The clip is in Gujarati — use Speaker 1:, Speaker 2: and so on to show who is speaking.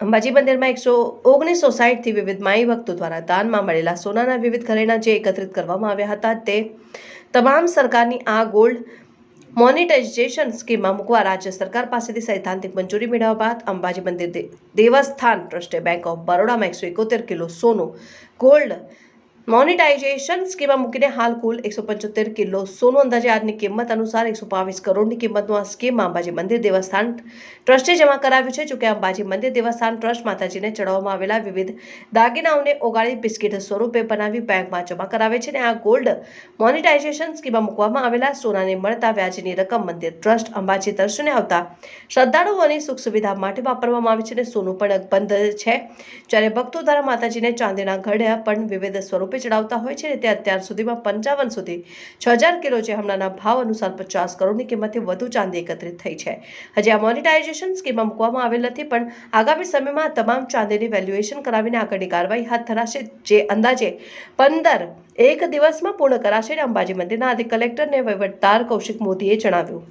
Speaker 1: અંબાજી મંદિરમાં એકસો ઓગણીસો સાઠથી વિવિધ માઈ ભક્તો દ્વારા દાનમાં મળેલા સોનાના વિવિધ ઘરેણા જે એકત્રિત કરવામાં આવ્યા હતા તે તમામ સરકારની આ ગોલ્ડ મોનિટાઇઝેશન સ્કીમમાં મૂકવા રાજ્ય સરકાર પાસેથી સૈદ્ધાંતિક મંજૂરી મેળવ્યા બાદ અંબાજી મંદિર દેવસ્થાન ટ્રસ્ટે બેંક ઓફ બરોડામાં એકસો એકોતેર કિલો સોનું ગોલ્ડ મોનિટાઇઝેશન સ્કીમમાં મૂકીને હાલ કુલ એકસો પંચોતેર કિલો સોનું અંદાજે આજની કિંમત અનુસાર એકસો બાવીસ કરોડની કિંમતનું આ સ્કીમમાં અંબાજી મંદિર દેવસ્થાન ટ્રસ્ટે જમા કરાવ્યું છે, જોકે અંબાજી મંદિર દેવસ્થાન ટ્રસ્ટ માતાજીને ચડાવવામાં આવેલા વિવિધ દાગીનાઓને ઓગાળી બિસ્કિટ સ્વરૂપે બનાવી બેંકમાં જમા કરાવે છે અને આ ગોલ્ડ મોનિટાઇઝેશન સ્કીમમાં મૂકવામાં આવેલા સોનાને મળતા વ્યાજની રકમ મંદિર ટ્રસ્ટ અંબાજી દર્શને આવતા શ્રદ્ધાળુઓની સુખ સુવિધા માટે વાપરવામાં આવે છે અને સોનું પણ અકબંધ છે. જ્યારે ભક્તો દ્વારા માતાજીને ચાંદીના ઘડ્યા પણ વિવિધ સ્વરૂપે ચડાવતા હોય છે ને તે અત્યાર સુધીમાં પંચાવન સુધી છ હજાર કિલો જે હમણાંના ભાવ અનુસાર પચાસ કરોડની કિંમતે વધુ ચાંદી એકત્રિત થઈ છે. હજી આ મોનિટાઇઝેશન સ્કીમમાં મૂકવામાં આવેલ નથી, પણ આગામી સમયમાં તમામ ચાંદીની વેલ્યુએશન કરાવીને આગળની કાર્યવાહી હાથ ધરાશે, જે અંદાજે પંદર એક દિવસમાં પૂર્ણ કરાશે અંબાજી મંદિરના અધિક કલેક્ટર અને વહીવટદાર કૌશિક મોદીએ જણાવ્યું.